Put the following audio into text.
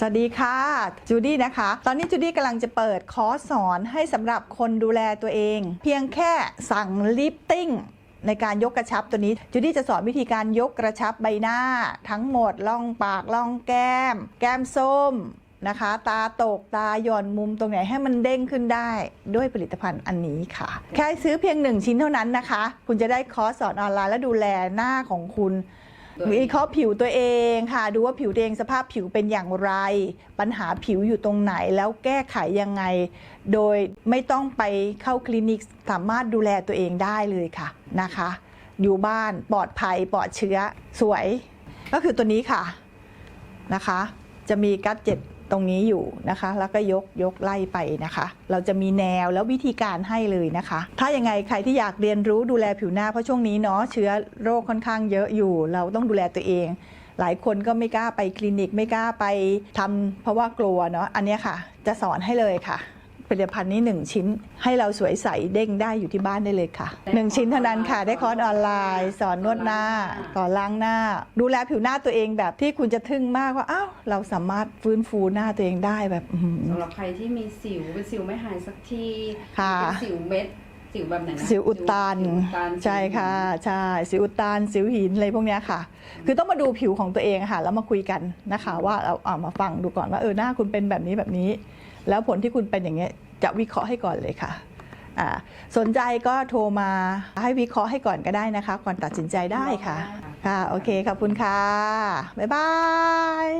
สวัสดีค่ะ จูดี้นะคะ ตอนนี้จูดี้กำลังจะเปิดคอร์สสอนให้สำหรับคนดูแลตัวเอง เพียงแค่สั่งลิฟติ้งในการยกกระชับตัวนี้จูดี้จะสอนวิธีการยกกระชับใบหน้า ทั้งหมดล่องปากล่องแก้ม แก้มส้มนะคะ ตาตกตาหย่อนมุมตรงไหนให้มันเด้งขึ้นได้ด้วยผลิตภัณฑ์อันนี้ค่ะ แค่ซื้อเพียงหนึ่งชิ้นเท่านั้นนะคะ คุณจะได้คอร์สสอนออนไลน์และดูแลหน้าของคุณ วิเคราะห์ผิวตัวเองค่ะ ดูว่าผิวตัวเองสภาพผิวเป็นอย่างไร ปัญหาผิวอยู่ตรงไหนแล้วแก้ไขยังไง โดยไม่ต้องไปเข้าคลินิกสามารถดูแลตัวเองได้เลยค่ะนะคะ อยู่บ้านปลอดภัยปลอดเชื้อสวย ก็คือตัวนี้ค่ะนะคะ จะมีกัดเจ็ด ตรงนี้อยู่นะคะ แล้วก็ยกยกไล่ไปนะคะ เราจะมีแนวแล้ววิธีการให้เลยนะคะ ถ้ายังไงใครที่อยากเรียนรู้ดูแลผิวหน้าเพราะช่วงนี้เนาะเชื้อโรคค่อนข้างเยอะอยู่ เราต้องดูแลตัวเอง หลายคนก็ไม่กล้าไปคลินิกไม่กล้าไปทำเพราะว่ากลัวเนาะอันนี้ค่ะ จะสอนให้เลยค่ะ ผลิตภัณฑ์นี้ 1 ชิ้น ให้เราสวยใสเด้งได้อยู่ที่บ้านได้เลยค่ะ 1 ชิ้นเท่านั้นค่ะ ได้คอร์สออนไลน์ สอนนวดหน้าสอนล้างหน้า ดูแลผิวหน้าตัวเองแบบที่คุณจะทึ่งมากว่าอ้าวเราสามารถฟื้นฟูหน้าตัวเองได้แบบอื้อหือสำหรับใครที่มีสิวเป็นสิวไม่หายสักทีค่ะเป็นสิวเม็ดสิวแบบไหนนะสิวอุดตันสิวอุดตันใช่ค่ะใช่สิวอุดตันสิวหินอะไรพวกเนี้ยค่ะ คือต้องมาดูผิวของตัวเองอะค่ะ แล้วมาคุยกันนะคะ ว่าเราเอามาฟังดูก่อนว่าเออหน้าคุณเป็นแบบนี้แบบนี้ แล้วผลที่คุณเป็นอย่างเงี้ยจะวิเคราะห์ให้ก่อนเลยค่ะอ่าสนใจก็โทรมาให้วิเคราะห์ให้ก่อนก็ได้นะคะ ก่อนตัดสินใจได้ค่ะ ค่ะ โอเคขอบคุณค่ะ บ๊ายบาย